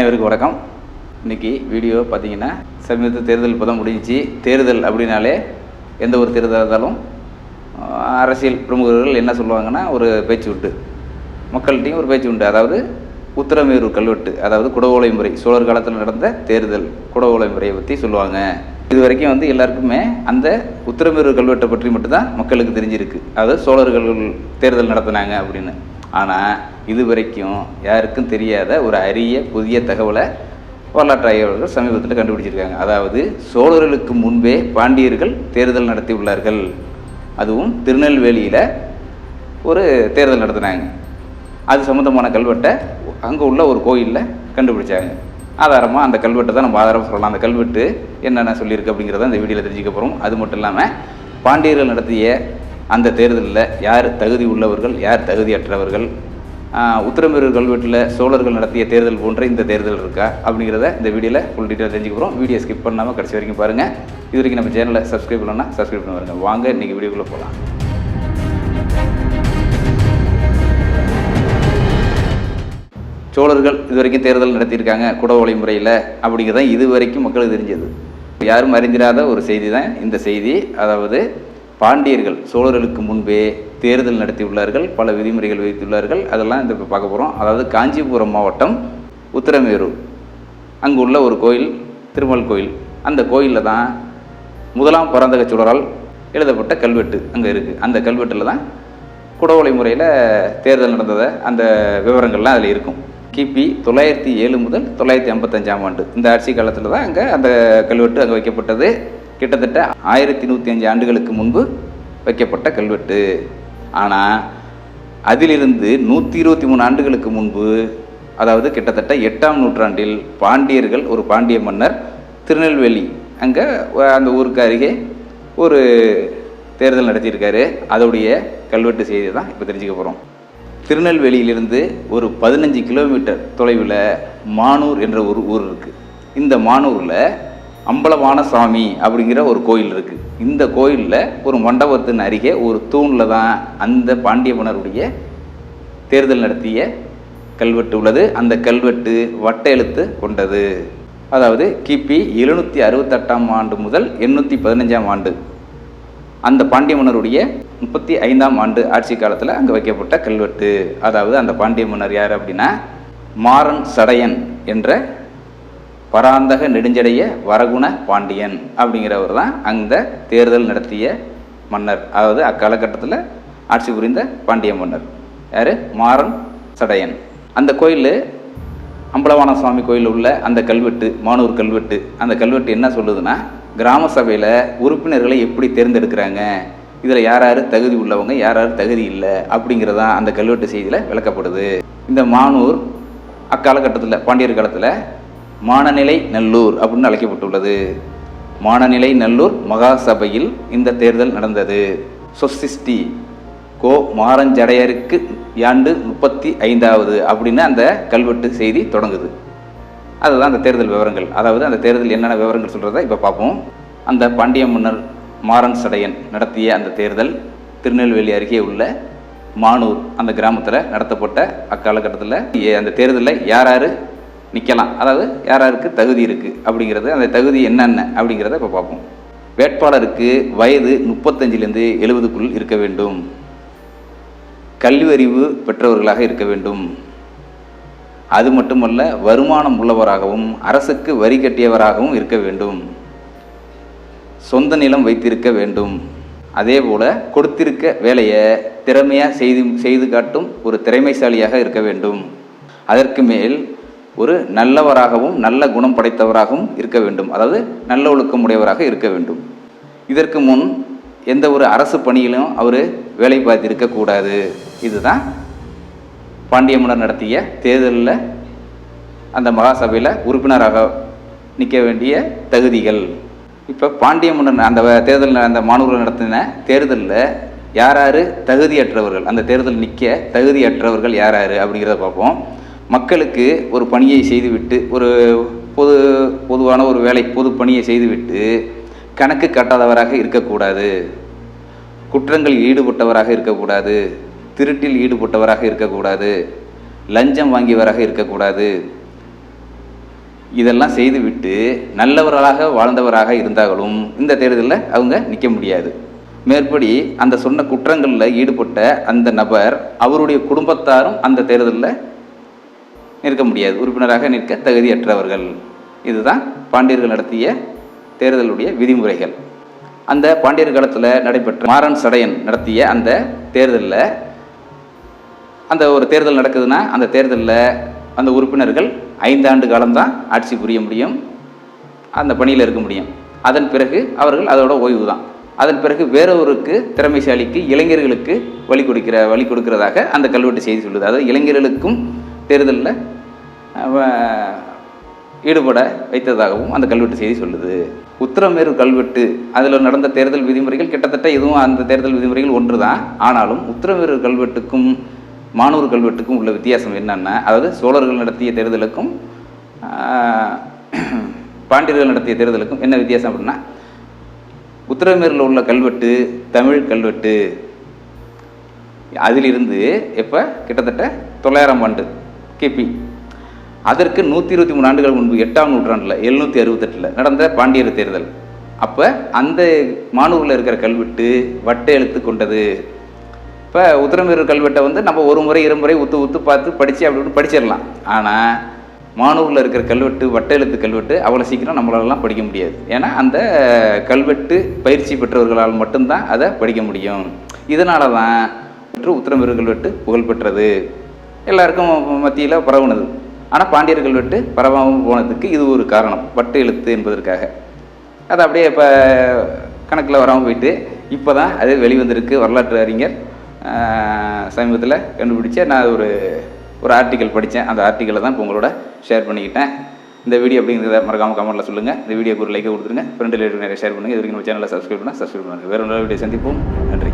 அனைவருக்கும் வணக்கம். இன்னைக்கு வீடியோ பார்த்தீங்கன்னா சமீபத்தில் தேர்தல் இப்போ தான் முடிஞ்சிச்சு. தேர்தல் அப்படின்னாலே எந்த ஒரு தேர்தலாக இருந்தாலும் அரசியல் பிரமுகர்கள் என்ன சொல்லுவாங்கன்னா ஒரு பேச்சு உண்டு. மக்கள்கிட்டையும் ஒரு பேச்சு உண்டு. அதாவது உத்தரமேரூர் கல்வெட்டு அதாவது குடவோலை முறை சோழர் காலத்தில் நடந்த தேர்தல் குடவோலை முறையை பற்றி சொல்லுவாங்க. இது வரைக்கும் வந்து எல்லாருக்குமே அந்த உத்தரமேரூர் கல்வெட்டை பற்றி மட்டும்தான் மக்களுக்கு தெரிஞ்சிருக்கு. அதாவது சோழர்கள் தேர்தல் நடத்தினாங்க அப்படின்னு. ஆனால் இது வரைக்கும் யாருக்கும் தெரியாத ஒரு அரிய புதிய தகவலை வரலாற்று ஆய்வாளர்கள் சமீபத்தில் கண்டுபிடிச்சிருக்காங்க. அதாவது சோழர்களுக்கு முன்பே பாண்டியர்கள் தேர்தல் நடத்தி உள்ளார்கள். அதுவும் திருநெல்வேலியில் ஒரு தேர்தல் நடத்தினாங்க. அது சம்மந்தமான கல்வெட்டை அங்கே உள்ள ஒரு கோயிலில் கண்டுபிடிச்சாங்க. ஆதாரமாக அந்த கல்வெட்டை தான் நம்ம ஆதாரம் சொல்லலாம். அந்த கல்வெட்டு என்னென்ன சொல்லியிருக்கு அப்படிங்கிறத இந்த வீடியோவில் தெரிஞ்சுக்க போகிறோம் அது மட்டும் இல்லாமல் பாண்டியர்கள் நடத்திய அந்த தேர்தலில் யார் தகுதி உள்ளவர்கள் யார் தகுதியற்றவர்கள் ஆஹ், கல்வெட்டில் சோழர்கள் நடத்திய தேர்தல் போன்ற இந்த தேர்தல் இருக்கா அப்படிங்கிறத இந்த வீடியோவில் ஃபுல் டீட்டெயில் தெரிஞ்சுக்க போகிறோம் வீடியோ ஸ்கிப் பண்ணாமல் கடைசி வரைக்கும் பாருங்கள் இது வரைக்கும் நம்ம சேனலை சப்ஸ்கிரைப் பண்ணலன்னா சப்ஸ்கிரைப் பண்ணி வாங்க இன்றைக்கி வீடியோக்குள்ளே போகலாம் சோழர்கள் இது வரைக்கும் தேர்தல் நடத்தியிருக்காங்க குடவோலை முறையில் அப்படிங்கிறதான் இது வரைக்கும் மக்களுக்கு தெரிஞ்சது. யாரும் அறிந்திராத ஒரு செய்தி தான் இந்த செய்தி. அதாவது பாண்டியர்கள் சோழர்களுக்கு முன்பே தேர்தல் நடத்தியுள்ளார்கள் பல விதிமுறைகள் வைத்துள்ளார்கள் அதெல்லாம் இந்த பார்க்க போகிறோம் அதாவது காஞ்சிபுரம் மாவட்டம் உத்தரமேரூர் அங்கு உள்ள ஒரு கோயில் திருமல் கோயில். அந்த கோயிலில் தான் முதலாம் பரந்தக சுடரால் எழுதப்பட்ட கல்வெட்டு அங்கே இருக்குது அந்த கல்வெட்டில் தான் குடவோலை முறையில் தேர்தல் நடந்ததை அந்த விவரங்கள்லாம் அதில் இருக்கும். கிபி தொள்ளாயிரத்தி ஏழு முதல் தொள்ளாயிரத்தி ஐம்பத்தஞ்சாம் ஆண்டு. இந்த ஆட்சி காலத்தில் தான் அங்கே அந்த கல்வெட்டு அங்கே வைக்கப்பட்டது. கிட்டத்தட்ட ஆயிரத்தி நூற்றி அஞ்சு ஆண்டுகளுக்கு முன்பு வைக்கப்பட்ட கல்வெட்டு. ஆனால் அதிலிருந்து நூற்றி இருபத்தி மூணு ஆண்டுகளுக்கு முன்பு அதாவது கிட்டத்தட்ட எட்டாம் நூற்றாண்டில் பாண்டியர்கள் ஒரு பாண்டிய மன்னர் திருநெல்வேலி அங்கே அந்த ஊருக்கு அருகே ஒரு தேர்தல் நடத்தியிருக்காரு. அதோடைய கல்வெட்டு செய்தி தான் இப்போ தெரிஞ்சுக்க போகிறோம் திருநெல்வேலியிலிருந்து ஒரு பதினஞ்சு கிலோமீட்டர் தொலைவில் மானூர் என்ற ஒரு ஊர் இருக்குது இந்த மானூரில் அம்பலவான சாமி அப்படிங்கிற ஒரு கோயில் இருக்குது இந்த கோயிலில் ஒரு மண்டபத்தின் அருகே ஒரு தூணில் தான் அந்த பாண்டிய மன்னருடைய தேர்தல் நடத்திய கல்வெட்டு உள்ளது. அந்த கல்வெட்டு வட்ட எழுத்து கொண்டது. அதாவது கிபி எழுநூற்றி அறுபத்தெட்டாம் ஆண்டு முதல் எண்ணூற்றி பதினஞ்சாம் ஆண்டு அந்த பாண்டிய மன்னருடைய முப்பத்தி ஐந்தாம் ஆண்டு ஆட்சி காலத்தில் அங்கே வைக்கப்பட்ட கல்வெட்டு. அதாவது அந்த பாண்டிய மன்னர் யார் அப்படின்னா மாறன் சடையன் என்ற பராந்தக நெடுஞ்சடைய வரகுண பாண்டியன் அப்படிங்கிறவர் தான் அந்த தேர்தல் நடத்திய மன்னர். அதாவது அக்காலகட்டத்தில் ஆட்சி புரிந்த பாண்டிய மன்னர். யார்? மாறன் சடையன். அந்த கோயில் அம்பலவான சுவாமி கோயில் உள்ள அந்த கல்வெட்டு மானூர் கல்வெட்டு. அந்த கல்வெட்டு என்ன சொல்லுதுன்னா கிராம சபையில் உறுப்பினர்களை எப்படி தேர்ந்தெடுக்கிறாங்க? இதில் யார் யார் தகுதி உள்ளவங்க யார் யார் தகுதி இல்லை அப்படிங்கிறதான் அந்த கல்வெட்டு செய்தியில் விளக்கப்படுது. இந்த மானூர் அக்காலகட்டத்தில் பாண்டியர் காலத்தில் மானநிலை நல்லூர் அப்படின்னு அழைக்கப்பட்டுள்ளது. மானநிலை நல்லூர் மகாசபையில் இந்த தேர்தல் நடந்தது. சொசிஸ்டி கோ மாரஞ்சடையருக்கு யாண்டு முப்பத்தி ஐந்தாவது அப்படின்னு அந்த கல்வெட்டு செய்தி தொடங்குது. அதுதான் அந்த தேர்தல் விவரங்கள். அதாவது அந்த தேர்தல் என்னென்ன விவரங்கள் சொல்கிறத இப்போ பார்ப்போம். அந்த பாண்டிய மன்னர் மாறன் சடையன் நடத்திய அந்த தேர்தல் திருநெல்வேலி அருகே உள்ள மானூர் அந்த கிராமத்தில் நடத்தப்பட்ட அக்காலகட்டத்தில் ஏ- அந்த தேர்தலில் யார் யார் நிற்கலாம் அதாவது யார் யாருக்கு தகுதி இருக்குது அப்படிங்கிறது அந்த தகுதி என்னென்ன அப்படிங்கிறத இப்போ பார்ப்போம். வேட்பாளருக்கு வயது முப்பத்தஞ்சிலேருந்து எழுபதுக்குள் இருக்க வேண்டும். கல்வியறிவு பெற்றவர்களாக இருக்க வேண்டும். அது மட்டுமல்ல வருமானம் உள்ளவராகவும் அரசுக்கு வரி கட்டியவராகவும் இருக்க வேண்டும். சொந்த நிலம் வைத்திருக்க வேண்டும். அதே போல கொடுத்திருக்க வேலையை திறமையாக செய்து செய்து காட்டும் ஒரு திறமைசாலியாக இருக்க வேண்டும். அதற்கு மேல் ஒரு நல்லவராகவும் நல்ல குணம் படைத்தவராகவும் இருக்க வேண்டும். அதாவது நல்ல ஒழுக்கம் உடையவராக இருக்க வேண்டும். இதற்கு முன் எந்த ஒரு அரசு பணியிலும் அவர் வேலை பார்த்திருக்க கூடாது. இதுதான் பாண்டிய மன்னர் நடத்திய தேர்தலில் அந்த மகாசபையில் உறுப்பினராக நிற்க வேண்டிய தகுதிகள். இப்போ பாண்டிய மன்னன் அந்த தேர்தலில் தேர்தல் அந்த மாணவர்கள் நடத்தின தேர்தலில் யார் யார் தகுதியற்றவர்கள். அந்த தேர்தல் நிற்க தகுதியற்றவர்கள் யார் யார் அப்படிங்கிறத பார்ப்போம். மக்களுக்கு ஒரு பணியை செய்துவிட்டு ஒரு பொது பொதுவான ஒரு வேலை பொது பணியை செய்துவிட்டு கணக்கு கட்டாதவராக இருக்கக்கூடாது. குற்றங்களில் ஈடுபட்டவராக இருக்கக்கூடாது. திருட்டில் ஈடுபட்டவராக இருக்கக்கூடாது. லஞ்சம் வாங்கியவராக இருக்கக்கூடாது. இதெல்லாம் செய்துவிட்டு நல்லவர்களாக வாழ்ந்தவராக இருந்தாலும் இந்த தேர்தலில் அவங்க நிற்க முடியாது. மேற்படி அந்த சொன்ன குற்றங்களில் ஈடுபட்ட அந்த நபர் அவருடைய குடும்பத்தாரும் அந்த தேர்தலில் நிற்க முடியாது. உறுப்பினராக நிற்க தகுதியற்றவர்கள். இதுதான் பாண்டியர்கள் நடத்திய தேர்தலுடைய விதிமுறைகள். அந்த பாண்டியர் காலத்தில் நடைபெற்ற மாறன் சடையன் நடத்திய அந்த தேர்தலில் அந்த ஒரு தேர்தல் நடக்குதுன்னா அந்த தேர்தலில் அந்த உறுப்பினர்கள் ஐந்தாண்டு காலம்தான் ஆட்சி புரிய முடியும். அந்த பணியில் இருக்க முடியும். அதன் பிறகு அவர்கள் அதோட ஓய்வு தான் அதன் பிறகு வேறொருக்கு திறமைசாலிக்கு இளைஞர்களுக்கு வழி கொடுக்கிற வழி கொடுக்கிறதாக அந்த கல்வெட்டு செய்தி சொல்லுது. அதாவது இளைஞர்களுக்கும் தேர்தலில் ஈடுபட வைத்ததாகவும் அந்த கல்வெட்டு செய்தி சொல்லுது. உத்திரமேரு கல்வெட்டு அதில் நடந்த தேர்தல் விதிமுறைகள் கிட்டத்தட்ட இதுவும் அந்த தேர்தல் விதிமுறைகள் ஒன்று தான் ஆனாலும் உத்தரமேரூர் கல்வெட்டுக்கும் மானூர் கல்வெட்டுக்கும் உள்ள வித்தியாசம் என்னென்னா அதாவது சோழர்கள் நடத்திய தேர்தலுக்கும் பாண்டியர்கள் நடத்திய தேர்தலுக்கும் என்ன வித்தியாசம் அப்படின்னா உத்தரமேரில் உள்ள கல்வெட்டு தமிழ் கல்வெட்டு அதிலிருந்து எப்போ? கிட்டத்தட்ட தொள்ளாயிரம் ஆண்டு கிபி அதற்கு நூற்றி இருபத்தி மூணு ஆண்டுகள் முன்பு எட்டாம் நூற்றாண்டில் எழுநூற்றி அறுபத்தெட்டில் நடந்த பாண்டியர் தேர்தல். அப்போ அந்த மானூரில் இருக்கிற கல்வெட்டு வட்ட எழுத்து கொண்டது. இப்போ உத்திரமேரூர் கல்வெட்டை வந்து நம்ம ஒரு முறை இருமுறை உத்து உத்து பார்த்து படித்து அப்படி படிச்சிடலாம். ஆனால் மானூரில் இருக்கிற கல்வெட்டு வட்ட எழுத்து கல்வெட்டு அவ்வளோ சீக்கிரம் நம்மளாலலாம் படிக்க முடியாது. ஏன்னா அந்த கல்வெட்டு பயிற்சி பெற்றவர்களால் மட்டும்தான் அதை படிக்க முடியும். இதனால தான் உத்திரமேரூர் கல்வெட்டு புகழ்பெற்றது. எல்லாருக்கும் மத்தியில் பரவுனது. ஆனால் பாண்டியர் கல்வெட்டு பரவாமல் போனதுக்கு இது ஒரு காரணம். வட்ட எழுத்து என்பதற்காக. அது அப்படியே இப்போ கணக்கில் வராமல் போயிட்டு இப்போ தான் அது வெளிவந்திருக்கு வரலாற்று அறிஞர் சமீபத்தில் கண்டுபிடிச்ச நான் ஒரு ஒரு ஆர்டிக்கல் படித்தேன் அந்த ஆர்டிக்கலை தான் இப்போ உங்களோட ஷேர் பண்ணிக்கிட்டேன். இந்த வீடியோ அப்படிங்கிறத மறக்காமல் கமெண்ட்டில் சொல்லுங்கள் இந்த வீடியோக்கு ஒரு லைக்கை கொடுத்துருங்க. ஃப்ரெண்டு ரிலேட்டிவ் நிறைய ஷேர் பண்ணுங்கள் இது வரைக்கும் நம்ம சேனலை சப்ஸ்கிரைப் பண்ணால் சப்ஸ்கிரைப் பண்ணுங்கள் வேறு ஒரு வீடியோ சந்திப்போம். நன்றி.